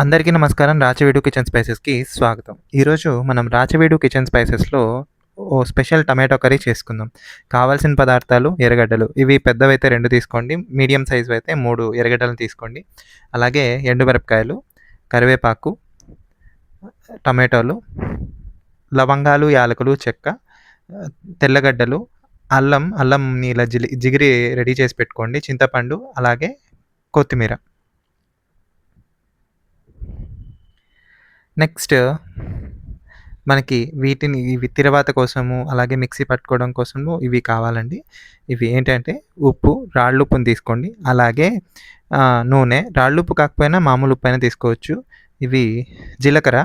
అందరికీ నమస్కారం. రాచవేడు కిచెన్ స్పైసెస్కి స్వాగతం. ఈరోజు మనం రాచవేడు కిచెన్ స్పైసెస్లో ఓ స్పెషల్ టమాటో కర్రీ చేసుకుందాం. కావాల్సిన పదార్థాలు ఎర్రగడ్డలు. ఇవి పెద్దవైతే రెండు తీసుకోండి. మీడియం సైజు అయితే మూడు ఎర్రగడ్డలను తీసుకోండి. అలాగే ఎండుమిరపకాయలు కరివేపాకు టమాటోలు లవంగాలు యాలకులు చెక్క తెల్లగడ్డలు అల్లం అల్లం నీళ్ళ జిలి జిగిరి రెడీ చేసి పెట్టుకోండి. చింతపండు అలాగే కొత్తిమీర. నెక్స్ట్ మనకి వీటిని ఇవి తిరవాత కోసము అలాగే మిక్సీ పట్టుకోవడం కోసము ఇవి కావాలండి. ఇవి ఏంటంటే ఉప్పు రాళ్ళు ఉప్పుని తీసుకోండి. అలాగే నూనె. రాళ్ళు ఉప్పు కాకపోయినా మామూలు ఉప్పు అయినా తీసుకోవచ్చు. ఇవి జీలకర్ర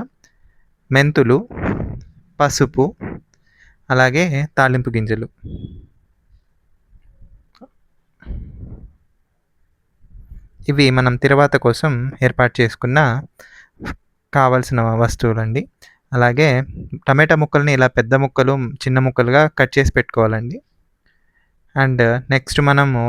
మెంతులు పసుపు అలాగే తాలింపు గింజలు. ఇవి మనం తిరవాత కోసం ఏర్పాటు చేసుకున్న కావాల్సిన వస్తువులండి. అలాగే టమాటా ముక్కల్ని ఇలా పెద్ద ముక్కలు చిన్న ముక్కలుగా కట్ చేసి పెట్టుకోవాలండి. అండ్ నెక్స్ట్ మనము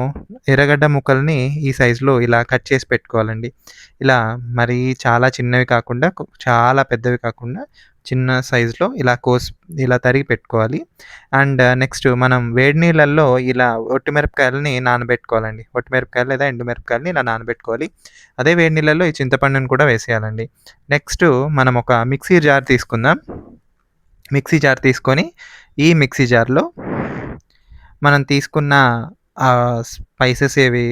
ఎర్రగడ్డ ముక్కల్ని ఈ సైజులో ఇలా కట్ చేసి పెట్టుకోవాలండి. ఇలా మరి చాలా చిన్నవి కాకుండా చాలా పెద్దవి కాకుండా చిన్న సైజులో ఇలా కోసి ఇలా తరిగి పెట్టుకోవాలి. అండ్ నెక్స్ట్ uh, మనం వేడి నీళ్ళల్లో ఇలా ఒట్టిమిరపకాయలని నానబెట్టుకోవాలండి. ఒట్టిమిరపకాయలు లేదా ఎండుమిరపకాయలని ఇలా నానబెట్టుకోవాలి. అదే వేడి నీళ్ళల్లో ఈ చింతపండుని కూడా వేసేయాలండి. నెక్స్ట్ మనం ఒక మిక్సీ జార్ తీసుకుందాం. మిక్సీ జార్ తీసుకొని ఈ మిక్సీ జార్లో మనం తీసుకున్న స్పైసెస్ ఏవి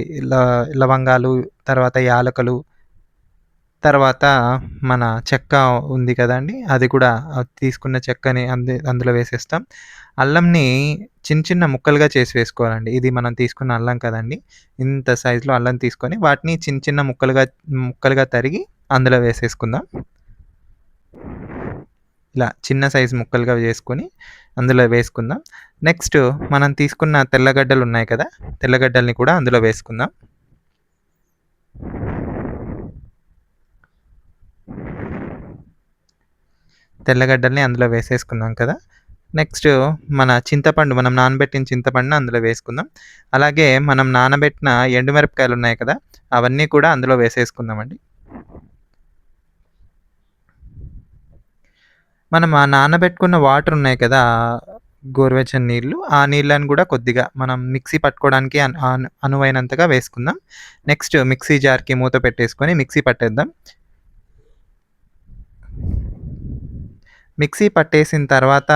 లవంగాలు తర్వాత యాలకులు తర్వాత మన చెక్క ఉంది కదండి అది కూడా తీసుకున్న చెక్కని అందు అందులో వేసేస్తాం. అల్లంని చిన్న చిన్న ముక్కలుగా చేసి వేసుకోవాలండి. ఇది మనం తీసుకున్న అల్లం కదండి ఇంత సైజులో అల్లం తీసుకొని వాటిని చిన్న చిన్న ముక్కలుగా ముక్కలుగా తరిగి అందులో వేసేసుకుందాం. ఇలా చిన్న సైజు ముక్కలుగా చేసుకొని అందులో వేసుకుందాం. నెక్స్ట్ మనం తీసుకున్న తెల్లగడ్డలు ఉన్నాయి కదా తెల్లగడ్డల్ని కూడా అందులో వేసుకుందాం. తెల్లగడ్డల్ని అందులో వేసేసుకున్నాం కదా. నెక్స్ట్ మన చింతపండు మనం నానబెట్టిన చింతపండుని అందులో వేసుకుందాం. అలాగే మనం నానబెట్టిన ఎండుమిరపకాయలు ఉన్నాయి కదా అవన్నీ కూడా అందులో వేసేసుకుందామండి. మనం ఆ నానబెట్టుకున్న వాటర్ ఉన్నాయి కదా గోరువెచ్చని నీళ్ళు ఆ నీళ్ళని కూడా కొద్దిగా మనం మిక్సీ పట్టుకోవడానికి అను- అను- అనువైనంతగా వేసుకుందాం. నెక్స్ట్ మిక్సీ జార్కి మూత పెట్టేసుకొని మిక్సీ పట్టేద్దాం. మిక్సీ పట్టేసిన తర్వాత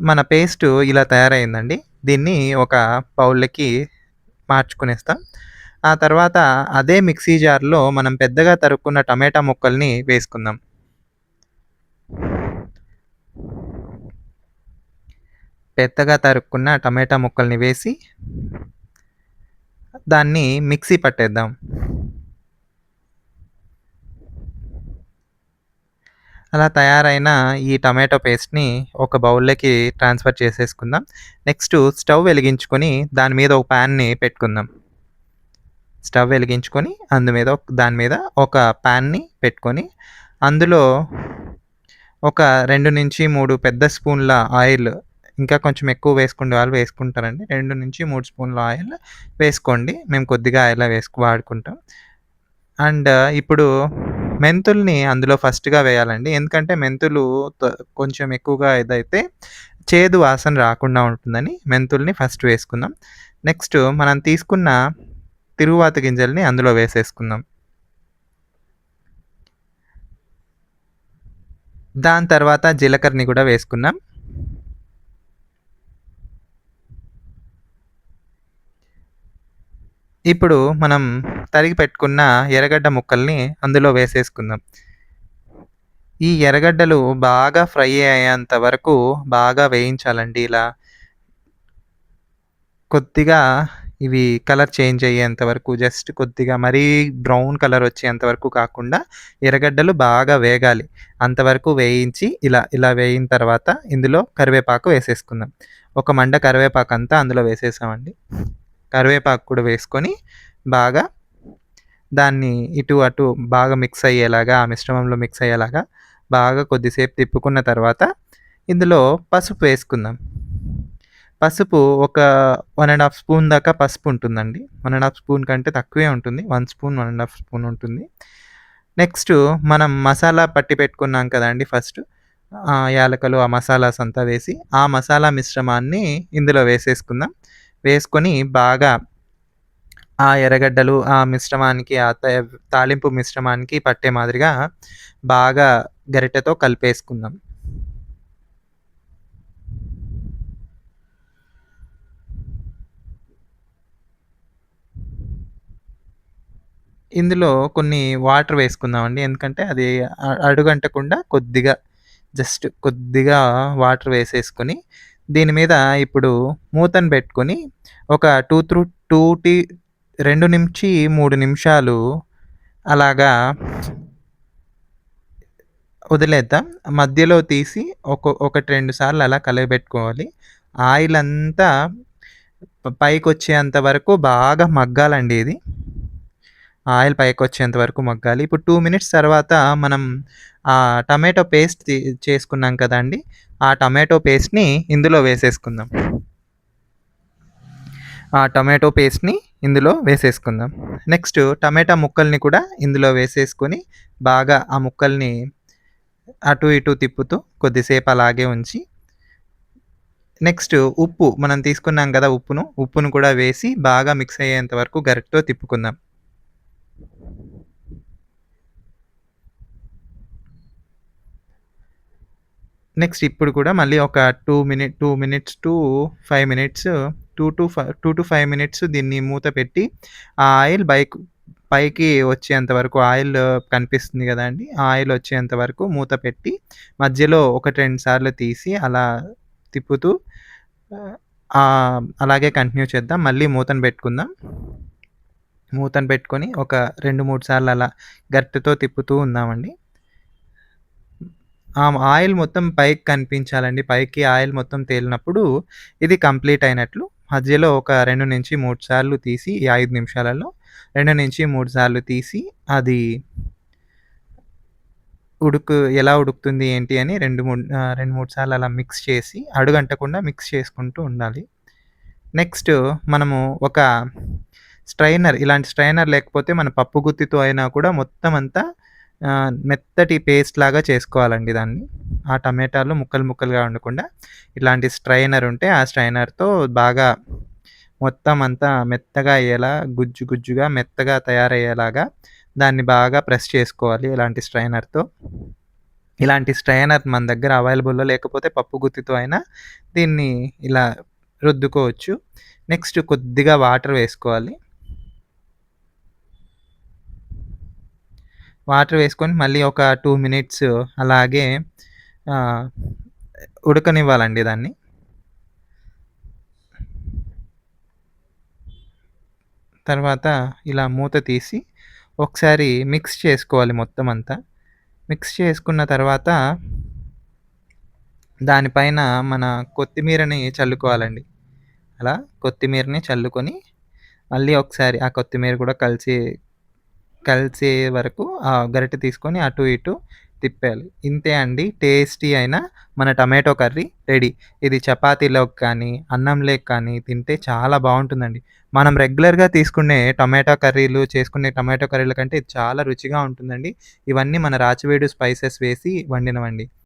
మన పేస్ట్ ఇలా తయారైందండి. దీన్ని ఒక పౌళ్ళకి మార్చుకునేస్తాం. ఆ తర్వాత అదే మిక్సీ జార్లో మనం పెద్దగా తరుక్కున్న టమాటా ముక్కల్ని వేసుకుందాం. పెద్దగా తరుక్కున్న టమాటా ముక్కల్ని వేసి దాన్ని మిక్సీ పట్టేద్దాం. అలా తయారైన ఈ టమాటో పేస్ట్ని ఒక బౌల్లోకి ట్రాన్స్ఫర్ చేసేసుకుందాం. నెక్స్ట్ స్టవ్ వెలిగించుకొని దాని మీద ఒక ప్యాన్ని పెట్టుకుందాం. స్టవ్ వెలిగించుకొని అందు మీద ఒక- దాని మీద ఒక ప్యాన్ని పెట్టుకొని అందులో ఒక రెండు నుంచి మూడు పెద్ద స్పూన్ల ఆయిల్ ఇంకా కొంచెం ఎక్కువ వేసుకునే వాళ్ళు వేసుకుంటారండి. రెండు నుంచి మూడు స్పూన్ల ఆయిల్ వేసుకోండి. మేము కొద్దిగా ఆయిల్ వేసుకు వాడుకుంటాం. అండ్ ఇప్పుడు మెంతుల్ని అందులో ఫస్ట్గా వేయాలండి. ఎందుకంటే మెంతులు కొంచెం ఎక్కువగా ఇదైతే చేదు వాసన రాకుండా ఉంటుందని మెంతుల్ని ఫస్ట్ వేసుకుందాం. నెక్స్ట్ మనం తీసుకున్న తిరుగువాత గింజల్ని అందులో వేసేసుకుందాం. దాని తర్వాత జీలకర్రని కూడా వేసుకున్నాం ఇప్పుడు మనం తరిగి పెట్టుకున్న ఎర్రగడ్డ ముక్కల్ని అందులో వేసేసుకుందాం. ఈ ఎర్రగడ్డలు బాగా ఫ్రై అయ్యేంత వరకు బాగా వేయించాలండి ఇలా. కొద్దిగా ఇవి కలర్ చేంజ్ అయ్యేంత వరకు జస్ట్ కొద్దిగా మరీ బ్రౌన్ కలర్ వచ్చేంత వరకు కాకుండా ఎర్రగడ్డలు బాగా వేగాలి. అంతవరకు వేయించి ఇలా ఇలా వేయిన తర్వాత ఇందులో కరివేపాకు వేసేసుకుందాం. ఒక మండ కరివేపాకు అంతా అందులో వేసేసామండి. కరివేపాకు కూడా వేసుకొని బాగా దాన్ని ఇటు అటు బాగా మిక్స్ అయ్యేలాగా ఆ మిశ్రమంలో మిక్స్ అయ్యేలాగా బాగా కొద్దిసేపు తిప్పుకున్న తర్వాత ఇందులో పసుపు వేసుకుందాం. పసుపు ఒక వన్ అండ్ హాఫ్ స్పూన్ దాకా పసుపు ఉంటుందండి. వన్ అండ్ హాఫ్ స్పూన్ కంటే తక్కువే ఉంటుంది. One spoon one and half spoon ఉంటుంది. నెక్స్ట్ మనం మసాలా పట్టి పెట్టుకున్నాం కదండి ఫస్ట్. ఆ యాలకులు, ఆ మసాలాస్ అంతా వేసి, ఆ మసాలా మిశ్రమాన్ని ఇందులో వేసేసుకుందాం. వేసుకొని బాగా ఆ ఎర్రగడ్డలు, ఆ మిశ్రమానికి ఆ త తాలింపు మిశ్రమానికి పట్టే మాదిరిగా బాగా గరిటెతో కలిపేసుకుందాం. ఇందులో కొన్ని వాటర్ వేసుకుందామండి. ఎందుకంటే అది అ అడుగంటకుండా కొద్దిగా జస్ట్ కొద్దిగా వాటర్ వేసేసుకొని, దీని మీద ఇప్పుడు మూతను పెట్టుకొని ఒక 2 త్రూ 2 టీ 2-3 నిమిషాలు అలాగా వదిలేద్దాం. మధ్యలో తీసి ఒక ఒకటి రెండు సార్లు అలా కలయబెట్టుకోవాలి. ఆయిల్ అంతా పైకి పైకొచ్చేంత వరకు బాగా మగ్గాలండి ఇది. ఆయిల్ పైకి వచ్చేంత వరకు మగ్గాలి. ఇప్పుడు టూ మినిట్స్ తర్వాత మనం ఆ టమాటో పేస్ట్ చేసుకున్నాం కదండీ! ఆ టమాటో పేస్ట్‌ని ఇందులో వేసేసుకుందాం. ఆ టమాటో పేస్ట్‌ని ఇందులో వేసేసుకుందాం. నెక్స్ట్ టమాటా ముక్కల్ని కూడా ఇందులో వేసేసుకొని, బాగా ఆ ముక్కల్ని అటు ఇటు తిప్పుతూ కొద్దిసేపు అలాగే ఉంచి నెక్స్ట్ ఉప్పు మనం తీసుకున్నాం కదా ఉప్పును, ఉప్పును కూడా వేసి బాగా మిక్స్ అయ్యేంత వరకు గరిటతో తిప్పుకుందాం. నెక్స్ట్ ఇప్పుడు కూడా మళ్ళీ ఒక two minute two minutes to five minutes two to five 2-5 minutes దీన్ని మూత పెట్టి, ఆ ఆయిల్ బైక్ పైకి వచ్చేంత వరకు ఆయిల్ కనిపిస్తుంది కదండి ఆ ఆయిల్ వచ్చేంత వరకు మూత పెట్టి, మధ్యలో 1, 2 సార్లు తీసి అలా తిప్పుతూ అలాగే కంటిన్యూ చేద్దాం. మళ్ళీ మూతను పెట్టుకుందాం. మూతను పెట్టుకొని ఒక 2, 3 సార్లు అలా గరిటెతో తిప్పుతూ ఉందామండి. ఆ ఆయిల్ మొత్తం పైకి కనిపించాలండి. పైకి ఆయిల్ మొత్తం తేలినప్పుడు ఇది కంప్లీట్ అయినట్లు. మధ్యలో ఒక 2-3 సార్లు తీసి ఈ 5 నిమిషాలలో 2-3 సార్లు తీసి అది ఉడుకు ఎలా ఉడుకుతుంది ఏంటి అని 2, 3 ఆహ్, 2, 3 సార్లు అలా మిక్స్ చేసి అడుగంటకుండా మిక్స్ చేసుకుంటూ ఉండాలి. నెక్స్ట్ మనము ఒక స్ట్రైనర్ ఇలాంటి స్ట్రైనర్ లేకపోతే మన పప్పు గుత్తితో అయినా కూడా మొత్తం అంతా మెత్తటి పేస్ట్ లాగా చేసుకోవాలండి దాన్ని. ఆ టమాటాలు ముక్కలు ముక్కలుగా ఉండకుండా ఇలాంటి స్ట్రైనర్ ఉంటే ఆ స్ట్రైనర్‌తో బాగా మొత్తం అంతా మెత్తగా అయ్యేలా గుజ్జు గుజ్జుగా మెత్తగా తయారయ్యేలాగా దాన్ని బాగా ప్రెస్ చేసుకోవాలి ఇలాంటి స్ట్రైనర్‌తో. ఇలాంటి స్ట్రైనర్ మన దగ్గర అవైలబుల్‌లో లేకపోతే పప్పు గుత్తితో అయినా దీన్ని ఇలా రుద్దుకోవచ్చు. నెక్స్ట్ కొద్దిగా వాటర్ వేసుకోవాలి. వాటర్ వేసుకొని మళ్ళీ ఒక టూ మినిట్స్ అలాగే ఉడకనివ్వాలండి దాన్ని. తర్వాత ఇలా మూత తీసి ఒకసారి మిక్స్ చేసుకోవాలి మొత్తం అంతా. మిక్స్ చేసుకున్న తర్వాత దానిపైన మన కొత్తిమీరని చల్లుకోవాలండి. అలా కొత్తిమీరని చల్లుకొని మళ్ళీ ఒకసారి ఆ కొత్తిమీర కూడా కలిసి కలిసే వరకు ఆ గరిటె తీసుకొని అటు ఇటు తిప్పేయాలి. ఇంతే అండి టేస్టీ అయిన మన టమాటో కర్రీ రెడీ. ఇది చపాతీలోకి కానీ, అన్నంలోకి కానీ తింటే చాలా బాగుంటుందండి మనం రెగ్యులర్‌గా తీసుకునే టమాటో కర్రీలు, చేసుకునే టమాటో కర్రీల కంటే ఇది చాలా రుచిగా ఉంటుందండి. ఇవన్నీ మన రాచివేడు స్పైసెస్ వేసి వండినవండి.